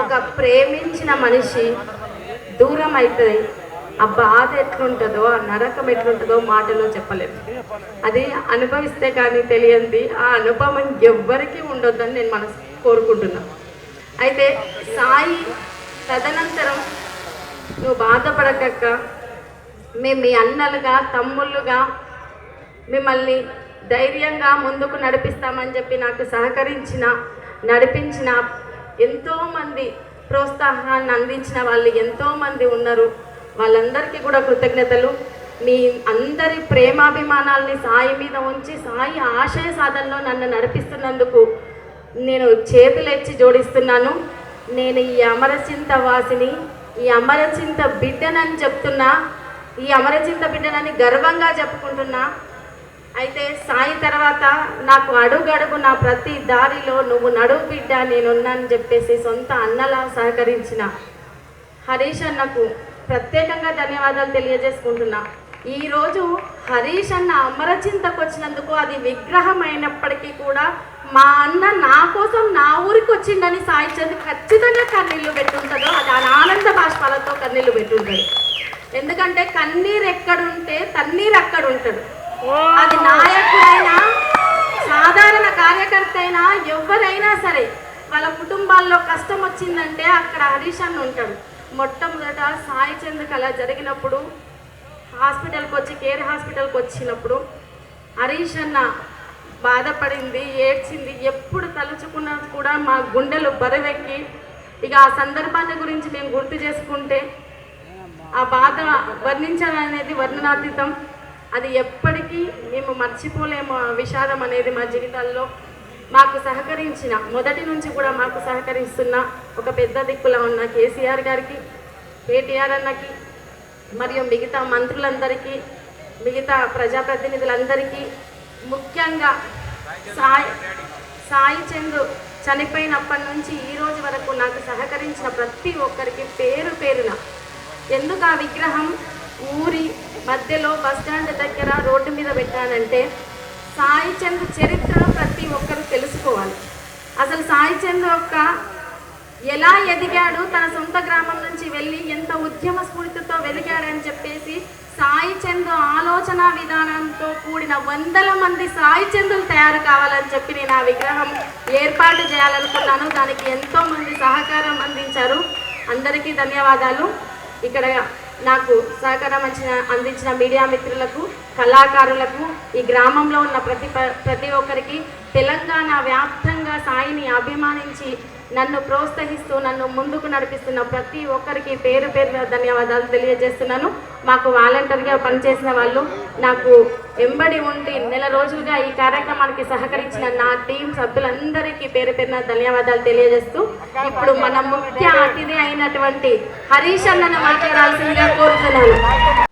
ఒక ప్రేమించిన మనిషి దూరం అవుతుంది ఆ బాధ ఎట్లుంటుందో ఆ నరకం ఎట్లుంటుందో మాటలో చెప్పలేదు అది అనుభవిస్తే కానీ తెలియంది ఆ అనుభవం ఎవ్వరికీ ఉండొద్దని నేను మనసు కోరుకుంటున్నాను అయితే సాయి తదనంతరం నువ్వు బాధపడకక్క మేము మీ అన్నలుగా తమ్ముళ్ళుగా మిమ్మల్ని ధైర్యంగా ముందుకు నడిపిస్తామని చెప్పి నాకు సహకరించిన నడిపించిన ఎంతోమంది ప్రోత్సాహాన్ని అందించిన వాళ్ళు ఎంతోమంది ఉన్నారు. వాళ్ళందరికీ కూడా కృతజ్ఞతలు. మీ అందరి ప్రేమాభిమానాల్ని సాయి మీద ఉంచి సాయి ఆశయ సాధనలో నన్ను నడిపిస్తున్నందుకు నేను చేతులెచ్చి జోడిస్తున్నాను. నేను ఈ అమరచింత వాసిని ఈ అమరచింత బిడ్డనని చెప్తున్నా. ఈ అమరచింత బిడ్డనని గర్వంగా చెప్పుకుంటున్నా. అయితే సాయి తర్వాత నాకు అడుగడుగు నా ప్రతి దారిలో నువ్వు నడువు బిడ్డ నేనున్నానని చెప్పేసి సొంత అన్నలా సహకరించిన హరీష్ అన్నకు ప్రత్యేకంగా ధన్యవాదాలు తెలియజేసుకుంటున్నా. ఈరోజు హరీష్ అన్న అమరచింతకు వచ్చినందుకు అది విగ్రహం అయినప్పటికీ కూడా మా అన్న నా కోసం నా ఊరికి వచ్చిండని సాయి చంద్ ఖచ్చితంగా కన్నీళ్ళు పెట్టుంటుందో అది ఆ ఆనంద బాష్పాలతో కన్నీళ్ళు పెట్టుంటాడు. ఎందుకంటే కన్నీరు ఎక్కడుంటే తన్నీరు అక్కడ ఉంటాడు అది నాయకుడైనా సాధారణ కార్యకర్త అయినా ఎవరైనా సరే వాళ్ళ కుటుంబాల్లో కష్టం వచ్చిందంటే అక్కడ హరీష్ అన్న ఉంటాడు. మొట్టమొదట సాయి చంద్రకి అలా జరిగినప్పుడు హాస్పిటల్కి వచ్చి కేర్ హాస్పిటల్కి వచ్చినప్పుడు హరీష్ అన్న బాధపడింది ఏడ్చింది ఎప్పుడు తలుచుకున్నా కూడా మా గుండెలు బరువెక్కి. ఇక ఆ సందర్భాన్ని గురించి మేము గుర్తు చేసుకుంటే ఆ బాధ వర్ణించాలనేది వర్ణనాతీతం. అది ఎప్పటికీ మేము మర్చిపోలేము విషాదం అనేది మా జీవితాల్లో. మాకు సహకరించిన మొదటి నుంచి కూడా మాకు సహకరిస్తున్న ఒక పెద్ద దిక్కులా ఉన్న కేసీఆర్ గారికి కేటీఆర్ అన్నకి మరియు మిగతా మంత్రులందరికీ మిగతా ప్రజాప్రతినిధులందరికీ ముఖ్యంగా సాయి సాయి చందు చనిపోయినప్పటి నుంచి ఈ రోజు వరకు నాకు సహకరించిన ప్రతి ఒక్కరికి పేరు పేరున. ఎందుకు ఆ విగ్రహం ఊరి మధ్యలో బస్ స్టాండ్ దగ్గర రోడ్డు మీద పెట్టానంటే సాయి చంద్ చరిత్ర ప్రతి ఒక్కరు తెలుసుకోవాలి. అసలు సాయి చంద్ యొక్క ఎలా ఎదిగాడు తన సొంత గ్రామం నుంచి వెళ్ళి ఎంత ఉద్యమ స్ఫూర్తితో వెలిగాడని చెప్పేసి సాయి చంద్ ఆలోచన విధానంతో కూడిన వందల మంది సాయిచందులు తయారు కావాలని చెప్పి నేను ఆ విగ్రహం ఏర్పాటు చేయాలనుకున్నాను. దానికి ఎంతో మంది సహకారం అందించారు. అందరికీ ధన్యవాదాలు. ఇక్కడ నాకు సహకారం అందించిన అందించిన మీడియా మిత్రులకు కళాకారులకు ఈ గ్రామంలో ఉన్న ప్రతి ప- ప్రతి ఒక్కరికి తెలంగాణ వ్యాప్తంగా సాయిని అభిమానించి నన్ను ప్రోత్సహిస్తూ నన్ను ముందుకు నడిపిస్తున్న ప్రతి ఒక్కరికి పేరు పేరు ధన్యవాదాలు తెలియజేస్తున్నాను. మాకు వాలంటీర్గా పనిచేసిన వాళ్ళు నాకు ఎంబడి ఉండి నెల రోజులుగా ఈ కార్యక్రమానికి సహకరించిన నా టీం సభ్యులందరికీ పేరు పేరున ధన్యవాదాలు తెలియజేస్తూ ఇప్పుడు మన ముఖ్య అతిథి అయినటువంటి హరీష్ అన్నను మాట్లాడాల్సిందిగా కోరుతున్నాను.